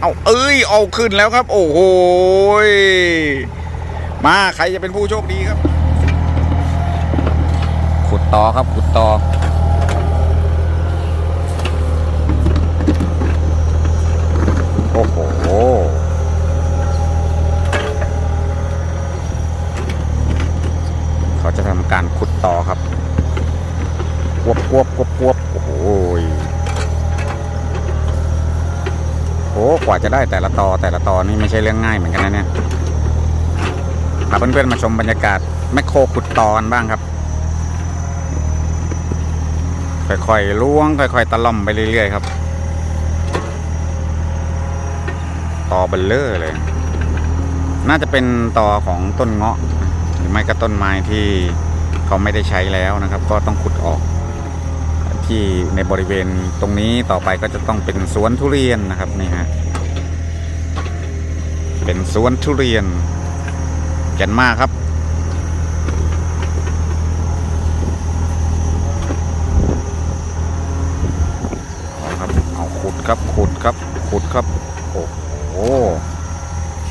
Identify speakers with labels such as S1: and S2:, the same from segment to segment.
S1: เอาเอ้ยเอาขึ้นแล้วครับ โอ้โหมาใครจะเป็นผู้โชคดีครับ ขุดต่อครับขุดต่อโอ้โหเขาจะทำการขุดต่อครับกวบกวบกวบวบโอ้โหยโอ้ กว่าจะได้แต่ละตอแต่ละตอนี่ไม่ใช่เรื่องง่ายเหมือนกันนะเนี่ยพาเพื่อนๆมาชมบรรยากาศแมคโครขุดตอนบ้างครับ ค่อยๆล้วงค่อยๆตะล่อมไปเรื่อยๆครับ ตอเบลเลอร์เลย น่าจะเป็นตอของต้นเงาะ หรือไม่ก็ต้นไม้ที่เขาไม่ได้ใช้แล้วนะครับ ก็ต้องขุดออก ที่ในบริเวณตรงนี้ต่อไปก็จะต้องเป็นสวนทุเรียนนะครับนี่ฮะเป็นสวนทุเรียนแก่นมากครับ ครับเอาขุดครับขุดครับขุดครับโอ้โห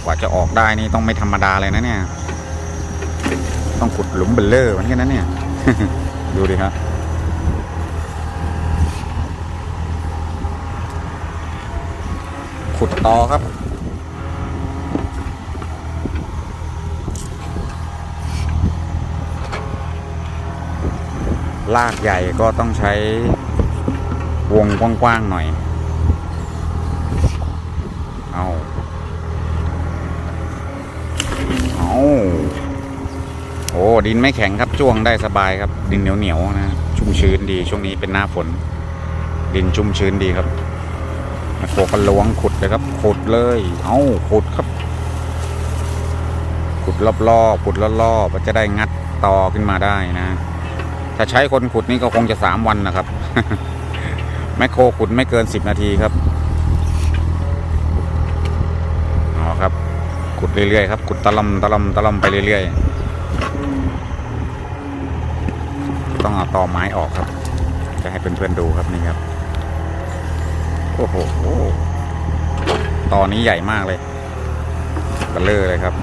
S1: กว่าจะออกได้นี่ต้องไม่ธรรมดาเลยนะเนี่ย ต้องขุดหลุมเบลเลอร์เหมือนกันนะเนี่ย ดูดิครับ ขุดต่อครับ ลากใหญ่ก็ต้องใช้วงกว้างๆหน่อย เอาเอาโอ้ดินไม่แข็งครับจ้วงได้สบายครับ ดินเหนียวๆนะ ชุ่มชื้นดีช่วงนี้เป็นหน้าฝน ดินชุ่มชื้นดีครับ โคกันลวงขุดเลยครับ ขุดเลย เอาขุดครับ ขุดรอบๆขุดรอบๆมันจะได้งัดต่อขึ้นมาได้นะ ถ้าใช้คนขุดนี่ก็คงจะสามวันนะครับ แมคโครขุดไม่เกินสิบนาทีครับเอครับ ขุดเรื่อยๆครับ ขุดตะลำตะลำตะลำไปเรื่อยๆ ต้องเอาตอไม้ออกครับ จะให้เพื่อนๆดูครับนี่ครับ โอ้โหตอนนี้ใหญ่มากเลยเบลเลอร์เลยครับ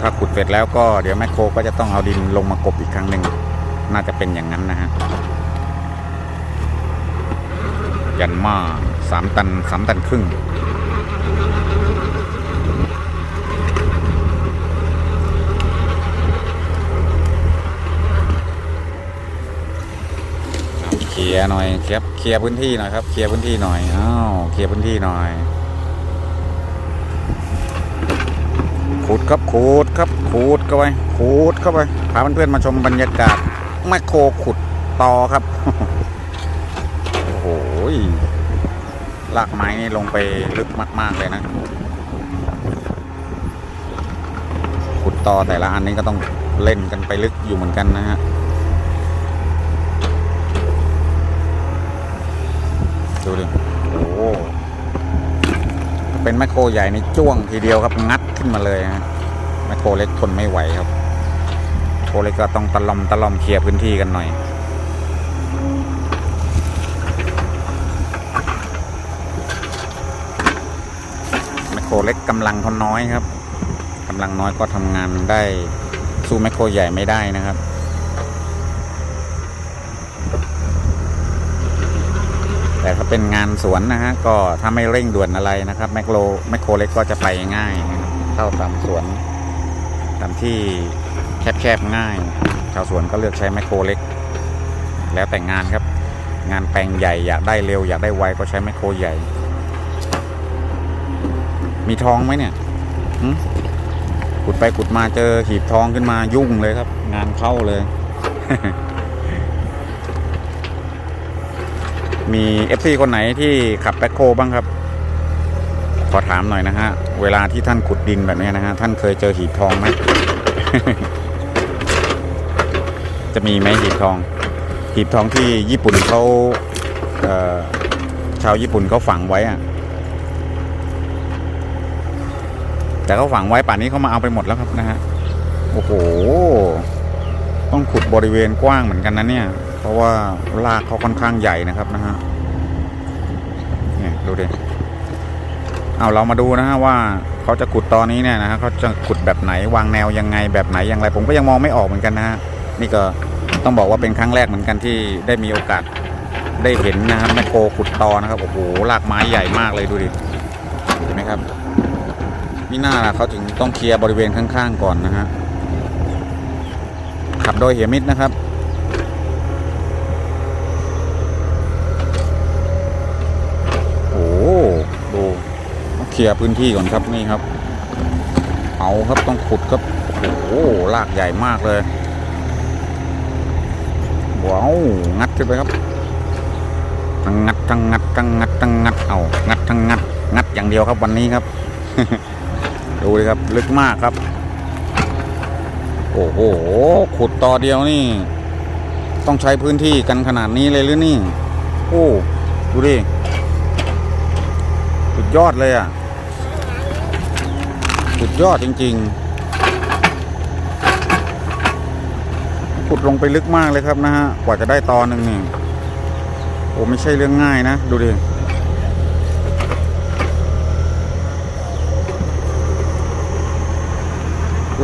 S1: ถ้าขุดเสร็จแล้วก็เดี๋ยวแมคโครก็จะต้องเอาดินลงมากบอีกครั้งหนึ่ง น่าจะเป็นอย่างนั้นนะฮะ ยันมาสามตันสามตันครึ่ง เคลียร์หน่อยเคลียร์เคลียร์พื้นที่หน่อยครับเคลียร์พื้นที่หน่อยอ้าวเคลียร์พื้นที่หน่อยขุดครับขุดครับขุดเข้าไปขุดเข้าไปพาเพื่อนๆมาชมบรรยากาศแมคโครขุดต่อครับโอ้โหลากไม้นี่ลงไปลึกมาก ๆ เลยนะ ขุดต่อแต่ละอันนี้ก็ต้องเล่นกันไปลึกอยู่เหมือนกันนะฮะ ดูดิ โอ้ เป็นแมคโครใหญ่ในจ้วงทีเดียวครับงัดขึ้นมาเลยฮะแมคโครเล็กทนไม่ไหวครับโครเล็กก็ต้องตะลอมตะลอมเคลียร์พื้นที่กันหน่อย แมคโครเล็กกำลังเขาน้อยครับกำลังน้อยก็ทำงานได้สู้แมคโครใหญ่ไม่ได้นะครับ แต่ถ้าเป็นงานสวนนะฮะก็ถ้าไม่เร่งด่วนอะไรนะครับแมคโครแมคโครเล็กก็จะไปง่ายนะครับเข้าตามสวนตามที่แคบๆง่าย ชาวสวนก็เลือกใช้แมคโครเล็ก แล้วแต่งานครับ งานแปลงใหญ่อยากได้เร็วอยากได้ไวก็ใช้แมคโครใหญ่ มีทองไหมเนี่ยขุดไปขุดมาเจอหีบทองขึ้นมายุ่งเลยครับ งานเข้าเลย มี FC คนไหนที่ขับแบ็คโคบ้างครับ ขอถามหน่อยนะฮะ เวลาที่ท่านขุดดินแบบนี้นะฮะ ท่านเคยเจอหีบทองไหม จะมีไหมหีบทอง หีบทองที่ญี่ปุ่นเขาเชาวญี่ปุ่นเขาฝังไว้อะแต่เขาฝังไว้ป่านนี้เขามาเอาไปหมดแล้วครับนะฮะ โอ้โห ต้องขุดบริเวณกว้างเหมือนกันนะเนี่ย ราะว่ารากเขาค่อนข้างใหญ่นะครับนะฮะเนี่ยดูดิเอาเรามาดูนะฮะว่าเขาจะขุดตอนนี้เนี่ยนะฮะเขาจะขุดแบบไหนวางแนวยังไงแบบไหนอย่างไร ผมก็ยังมองไม่ออกเหมือนกันนะฮะนี่ก็ต้องบอกว่าเป็นครั้งแรกเหมือนกันที่ได้มีโอกาสได้เห็นนะครับแมคโครขุดตอนะครับโอ้โหรากไม้ใหญ่มากเลยดูดิเห็นไหมครับมีหน้าล่ะเขาถึงต้องเคลียร์บริเวณข้างๆก่อนนะฮะขับโดยเหียมิดนะครับ โอ้โหดูต้อง เคลียร์พื้นที่ก่อนครับนี่ครับ เอาครับต้องขุดครับโอ้โหลากใหญ่มากเลยว้าวงัดขึ้นไปครับทั้งงัดทั้งงัดทั้งงัดทั้งงัดเอางัดทั้งงัด งัดอย่างเดียวครับวันนี้ครับ ดูเลยครับลึกมากครับ โอ้โหขุดต่อเดียวนี่ ต้องใช้พื้นที่กันขนาดนี้เลยหรือนี่ โอ้ดูดิสุดยอดเลยอะ สุดยอดจริง ๆ ขุดลงไปลึกมากเลยครับนะฮะ กว่าจะได้ตอนหนึ่งนี่โอ้ไม่ใช่เรื่องง่ายนะ ดูดิ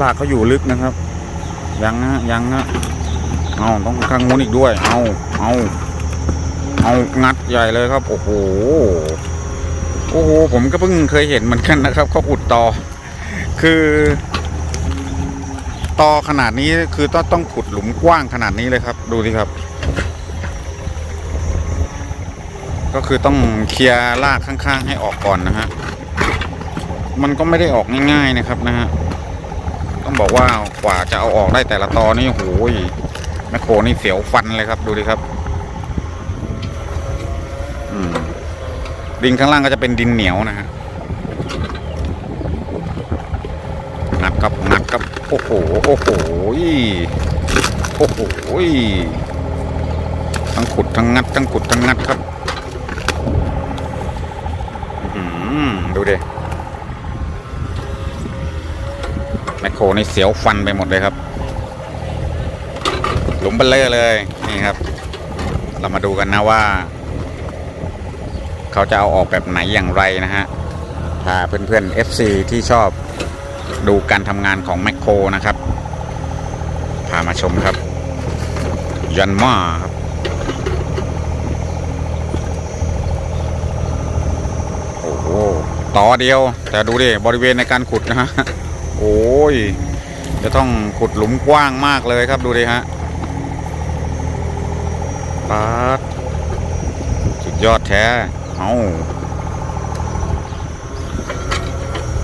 S1: ลากเขาอยู่ลึกนะครับ ยังฮะยังฮะเอาต้องข้างงูนอีกด้วย เอาเอาเอางัดใหญ่เลยครับ โอ้โห โอ้โห ผมก็เพิ่งเคยเห็นเหมือนกันนะครับเขาขุดต่อ คือตอขนาดนี้คือต้องต้องขุดหลุมกว้างขนาดนี้เลยครับ ดูสิครับ ก็คือต้องเคลียร์รากข้างๆ ให้ออกก่อนนะฮะมันก็ไม่ได้ออกง่ายๆนะครับนะฮะต้องบอกว่ากว่าจะเอาออกได้แต่ละตอนี่โอ้โหยแมคโครนี่เสียวฟันเลยครับ ดูดิครับดินข้างล่างก็จะเป็นดินเหนียวนะฮะ งัดครับงัดครับ โอ้โห โอ้โห โอ้โห ทั้งขุดทั้งงัด ทั้งขุดทั้งงัดครับอืมดูดิแมคโครนี่เสียวฟันไปหมดเลยครับ หลุมเบลเลอร์เลย นี่ครับ เรามาดูกันนะว่า เขาจะเอาออกแบบไหนอย่างไรนะฮะ ถ้าเพื่อนๆ FC ที่ชอบดูการทำงานของแม โคนะครับ พามาชมครับ ยันมาครับโอ้โหต่อเดียว แต่ดูดิบริเวณในการขุดนะฮะโอ้ย จะต้องขุดหลุมกว้างมากเลยครับดูดิฮะปาดสุดยอดแท้เอา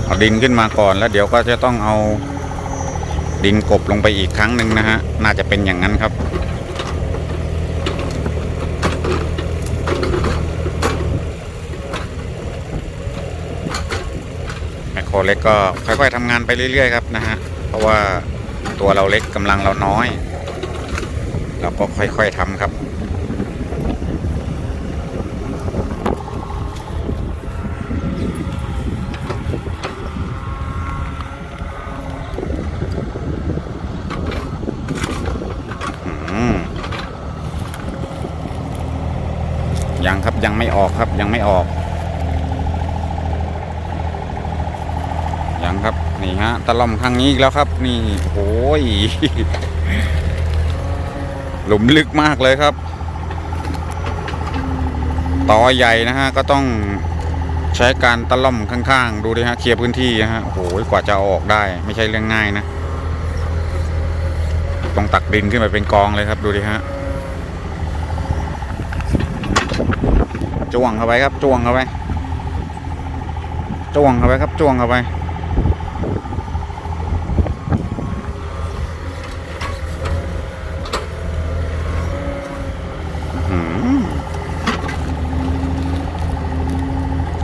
S1: เอาดินขึ้นมาก่อนแล้วเดี๋ยวก็จะต้องเอา ดินกบลงไปอีกครั้งหนึ่งนะฮะ น่าจะเป็นอย่างนั้นครับ แมคโครเล็กก็ค่อยๆทำงานไปเรื่อยๆครับนะฮะ เพราะว่าตัวเราเล็กกำลังเราน้อย เราก็ค่อยๆทำครับ อืมยังครับยังไม่ ออกครับยังไม่ออก ยังครับนี่ฮะตะล่อมครั้งนี้อีกแล้วครับ นี่โอ้ยหลุมลึกมากเลยครับต่อใหญ่นะฮะก็ต้องใช้การตะล่อมข้างๆ ดูดิฮะเคลียร์พื้นที่นะฮะโอ้โหกว่าจะอออกได้ ไม่ใช่เรื่องง่ายนะ ต้องตักดินขึ้นไปเป็นกองเลยครับดูดิฮะ จ้วงเข้าไปครับจ้วงเข้าไปจ้วงเข้าไปครับจ้วงเข้าไป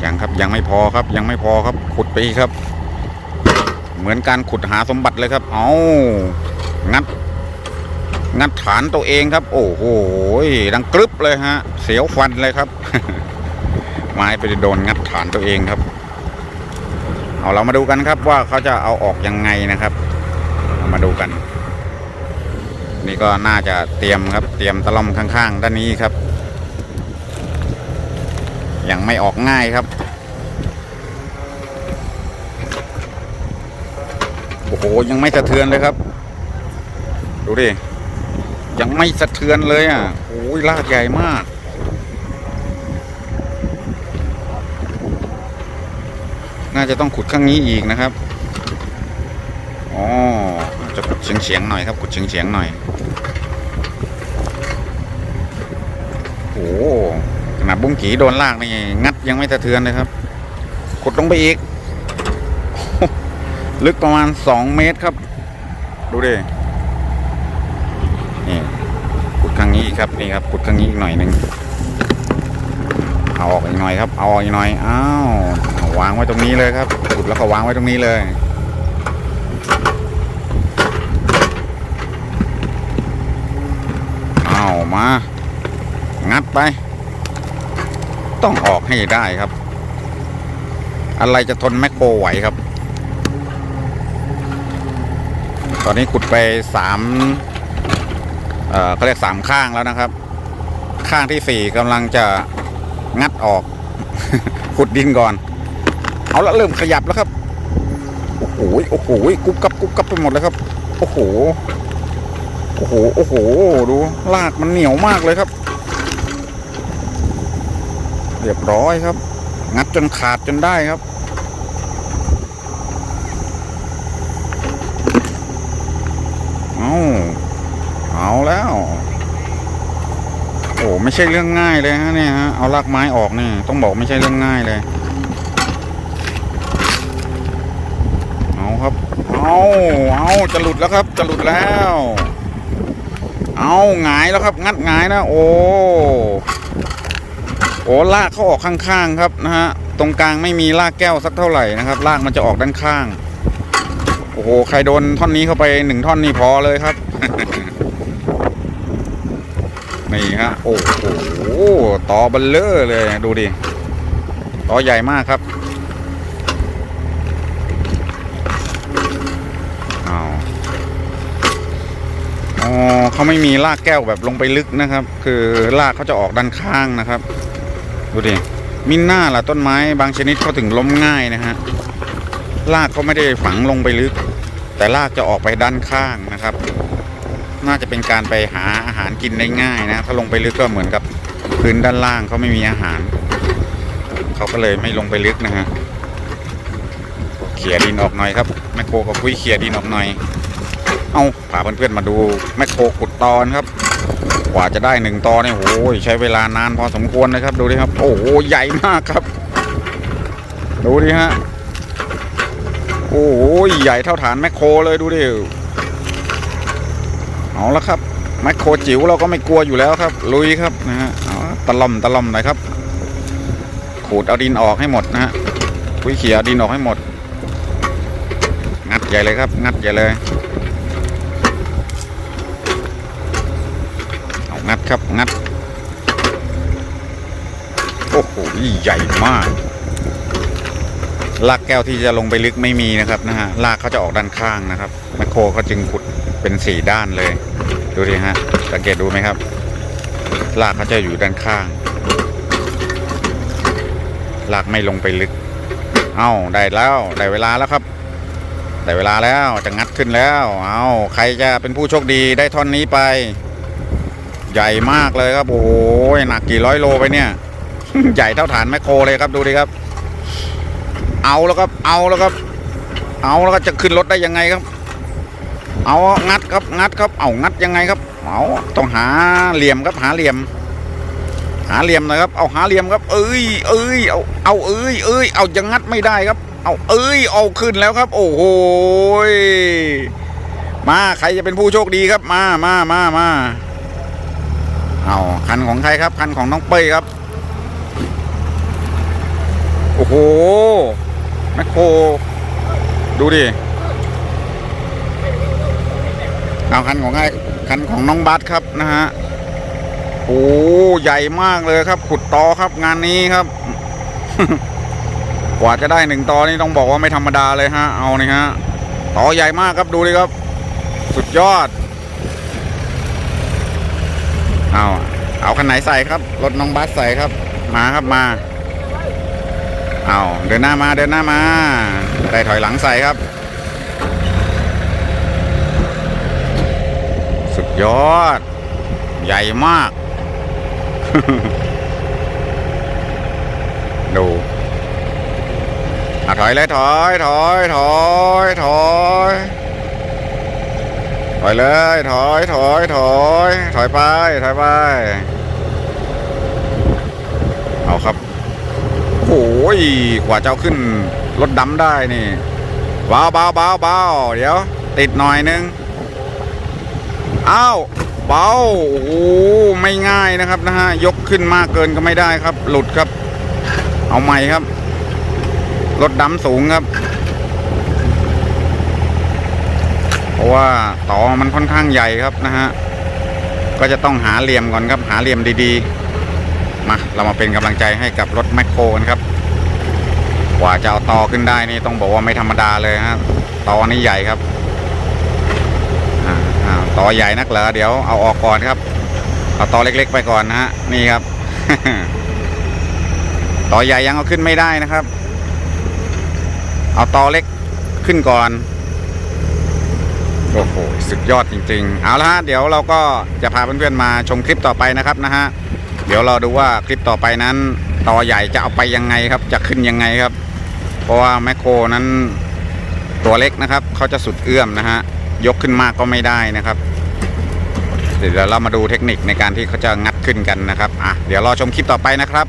S1: ยังครับยังไม่พอครับยังไม่พอครับขุดไปครับ เหมือนการขุดหาสมบัติเลยครับ เอางัด งัดฐานตัวเองครับ โอ้โหดังกรึบเลยฮะ เสียวฟันเลยครับ ไม้ไปโดนงัดฐานตัวเองครับ เอาเรามาดูกันครับว่าเขาจะเอาออกยังไงนะครับามาดูกัน นี่ก็น่าจะเตรียมครับ เตรียมตะล่อมข้าง ๆ ด้านนี้ครับ ยังไม่ออกง่ายครับโอ้โหยังไม่สะเทือนเลยครับ ดูดิ ยังไม่สะเทือนเลยอะโอ้ยลากใหญ่มากน่าจะต้องขุดข้างนี้อีกนะครับ อ๋อ จะขุดเฉียงเฉียงๆหน่อยครับ ขุดเฉียงเฉียงๆหน่อย โอ้หขนาดบุ้งกีโดนลากนี่ งัดยังไม่สะเทือนเลยครับ ขุดลงไปอีก ลึกประมาณสองเมตรครับ ดูดิ นี่ขุดข้างนี้อีก ครับนี่ครับขุดข้างนี้อีกหน่อยหนึ่งเอาออกอีกหน่อยครับ เอาออกอีกหน่อยอ้าววางไว้ตรงนี้เลยครับขุดแล้วก็วางไว้ตรงนี้เลยเอามา งัดไป ต้องออกให้ได้ครับ อะไรจะทนแมคโครไหวครับ ตอนนี้ขุดไปสาม เขาเรียกสามข้างแล้วนะครับ ข้างที่สี่กำลังจะงัดออก ขุดดินก่อน เอาละเริ่มขยับแล้วครับ โอ้โหโอ้โหกุบกับกุบกับไปหมดเลยครับ โอ้โหโอ้โหโอ้โหดูลากมันเหนียวมากเลยครับ เรียบร้อยครับ งัดจนขาดจนได้ครับ เอาเอาแล้ว โอ้ ไม่ใช่เรื่องง่ายเลยฮะเนี่ยฮะเอารากไม้ออกเนี่ยต้องบอกไม่ใช่เรื่องง่ายเลย เอาครับ เอาเอาจะหลุดแล้วครับ จะหลุดแล้ว เอาหงายแล้วครับ งัดหงายนะ โอ้โอ้ลากเขาออกข้างๆครับนะฮะตรงกลางไม่มีลากแก้วสักเท่าไหร่นะครับลากมันจะออกด้านข้าง โอ้โหใครโดนท่อนนี้เข้าไปหนึ่งท่อนนี่พอเลยครับ นี่ฮะโอ้โหต่อเบัลเลอร์เลยดูดิต่อใหญ่มากครับอ้าวอ๋อเขาไม่มีลากแก้วแบบลงไปลึกนะครับ คือลากเขาจะออกด้านข้างนะครับ ดูดิมินหน้าล่ะต้นไม้บางชนิดเขาถึงล้มง่ายนะฮะลากเขาไม่ได้ฝังลงไปลึก แต่ลากจะออกไปด้านข้างนะครับ น่าจะเป็นการไปหาอาหารกินได้ง่ายนะ ถ้าลงไปลึกก็เหมือนกับพื้นด้านล่างเขาไม่มีอาหาร เขาก็เลยไม่ลงไปลึกนะฮะเขี่ยดินออกหน่อยครับแมคโครกับคุยเขี่ยดินออกหน่อย เอาพาเพื่อนๆมาดูแมคโครขุดตอนครับ กว่าจะได้หนึ่งตอเนี่ยโอ้ยใช้เวลานานพอสมควรนะครับ ดูดิครับ โอ้โหใหญ่มากครับ ดูดิฮะโอ้โหใหญ่เท่าฐานแมคโครเลยดูดิ เอาละครับแมคโครจิ๋วเราก็ไม่กลัวอยู่แล้วครับ ลุยครับนะฮะเอาตะล่อมตะล่อมหน่อยครับ ขูดเอาดินออกให้หมดนะฮะคุยเขี่ยเอาดินออกให้หมด งัดใหญ่เลยครับ งัดใหญ่เลยเอางัดครับงัดโอ้โหใหญ่มากลากแก้วที่จะลงไปลึกไม่มีนะครับนะฮะลากเขาจะออกด้านข้างนะครับแมคโครเขาจึงขุด เป็นสี่ด้านเลย ดูดิฮะ สังเกตดูไหมครับลากเขาจะอยู่ด้านข้าง ลากไม่ลงไปลึก เอ้าได้แล้วได้เวลาแล้วครับได้เวลาแล้วจะงัดขึ้นแล้ว เอาใครจะเป็นผู้โชคดีได้ท่อนนี้ไป ใหญ่มากเลยครับโอ้โหหนักกี่ร้อยโลไปเนี่ย ใหญ่เท่าฐานแมคโครเลยครับดูดิครับ เอาแล้วครับ เอาแล้วครับ เอาแล้วก็จะขึ้นรถได้ยังไงครับ เอางัด ครับงัดครับเอางัดยังไงครับเอาต้องหาเหลี่ยมครับหาเหลี่ยม หาเหลี่ยมน่อยครับ เอาหาเหลี่ยมครับ เอ้ยเอ้ยเอาเอาเอ้ยเอ้ยเอายังงัดไม่ได้ครับ เอาเอ้ยเอาขึ้นแล้วครับ โอ้โหมาใครจะเป็นผู้โชคดีครับ มามามามาเอาคันของใครครับ คันของน้องเป้ยครับ โอ้โหแมคโครดูดิ เอาคันของไอ้คันของน้องบัสครับนะฮะโอ้ใหญ่มากเลยครับ ขุดตอครับงานนี้ครับ กว่าจะได้หนึ่งตอนี่ต้องบอกว่าไม่ธรรมดาเลยฮะ เอานี่ฮะตอใหญ่มากครับดูดิครับ สุดยอด เอาเอาคันไหนใส่ครับรถน้องบัสใส่ครับ มาครับมา เอาเดินหน้ามาเดินหน้ามาได้ถอยหลังใส่ครับ สุด ยอด ใหญ่มาก ดูอะถอยเลยถอยถอยถอยถอยถอยเลยถอยถอยถอยถอยไปถอยไป เอาครับโอ้ยกว่าเจะเอาขึ้นรถดำได้นี่เบาเบาเบาเบาเดี๋ยว ติดหน่อยนึง อ้าวเบาโอ้โหไม่ง่ายนะครับนะฮะยกขึ้นมากเกินก็ไม่ได้ครับ หลุดครับ เอาใหม่ครับรถดำสูงครับ เพราะว่าต่อมันค่อนข้างใหญ่ครับนะฮะก็จะต้องหาเหลี่ยมก่อนครับ หาเหลี่ยมดีๆ มาเรามาเป็นกำลังใจให้กับรถแมคโครกันครับ กว่าจะเอาต่อขึ้นได้นี่ต้องบอกว่าไม่ธรรมดาเลยฮะต่อนี่ใหญ่ครับ ต่อใหญ่นักเหรอเดี๋ยวเอาออกก่อนครับ เอาต่อเล็กๆไปก่อนนะฮะนี่ครับ ต่อใหญ่ยังเอาขึ้นไม่ได้นะครับ เอาต่อเล็กขึ้นก่อนโอ้โหสุดยอดจริง ๆ เอาละฮะเดี๋ยวเราก็จะพาเพื่อนๆมาชมคลิปต่อไปนะครับนะฮะเดี๋ยวเราดูว่าคลิปต่อไปนั้นต่อใหญ่จะเอาไปยังไงครับ จะขึ้นยังไงครับ เพราะว่าแมคโครนั้นตัวเล็กนะครับเขาจะสุดเอื้อมนะฮะ ยกขึ้นมากก็ไม่ได้นะครับ เดี๋ยวเรามาดูเทคนิคในการที่เขาจะงัดขึ้นกันนะครับอะเดี๋ยวรอชมคลิปต่อไปนะครับ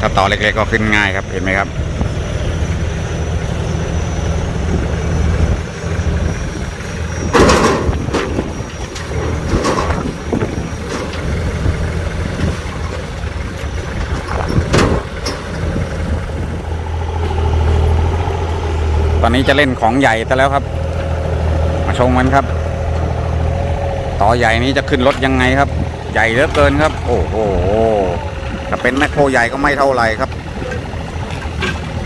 S1: ถ้าต่อเล็กๆก็ขึ้นง่ายครับเห็นไหมครับ ตอนนี้จะเล่นของใหญ่แต่แล้วครับ มาชมกันครับ ต่อใหญ่นี้จะขึ้นรถยังไงครับ ใหญ่เหลือเกินครับ โอ้โหถ้าเป็นแมคโครใหญ่ก็ไม่เท่าไหร่ครับ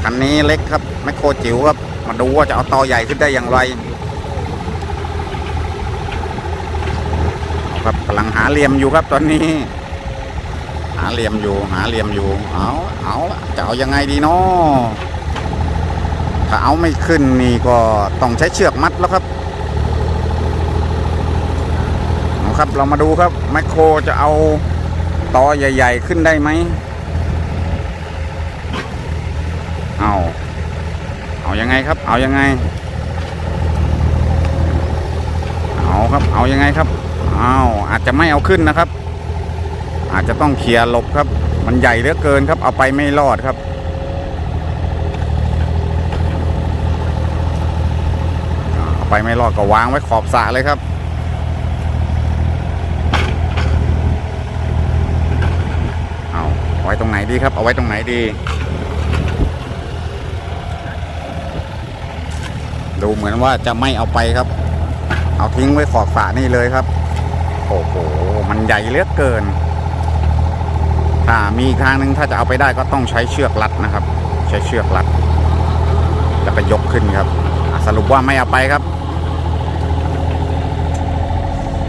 S1: คันนี้เล็กครับแมคโครจิ๋วครับ มาดูว่าจะเอาต่อใหญ่ขึ้นได้อย่างไรครับกำลังหาเหลี่ยมอยู่ครับตอนนี้ หาเหลี่ยมอยู่ หาเหลี่ยมอยู่ เอาเอาจะเอายังไงดีเนาะ ถ้าเอาไม่ขึ้นนี่ก็ต้องใช้เชือกมัดแล้วครับเอาครับเรามาดูครับแมคโครจะเอาตอใหญ่ ๆ ขึ้นได้ไหม เอา เอายังไงครับ เอายังไง เอาครับ เอายังไงครับ เอาอาจจะไม่เอาขึ้นนะครับ อาจจะต้องเคลียร์หลบครับ มันใหญ่เหลือเกินครับ เอาไปไม่รอดครับ เอา ไปไม่รอดก็วางไว้ขอบสระเลยครับเอาเอาไว้ตรงไหนดีครับ เอาไว้ตรงไหนดี ดูเหมือนว่าจะไม่เอาไปครับ เอาทิ้งไว้ขอบฝานี่เลยครับ โอ้โหมันใหญ่เหลือเกินถ้ามีทางหนึ่งถ้าจะเอาไปได้ก็ต้องใช้เชือกรัดนะครับ ใช้เชือกรัดแล้วก็ยกขึ้นครับ สรุปว่าไม่เอาไปครับ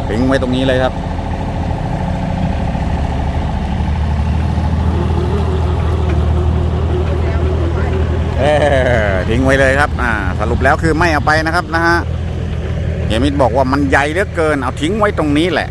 S1: ทิ้งไว้ตรงนี้เลยครับ เออทิ้งไว้เลยครับอ่าสรุปแล้วคือไม่เอาไปนะครับนะฮะเฮียมิตรบอกว่ามันใหญ่เหลือเกินเอาทิ้งไว้ตรงนี้แหละ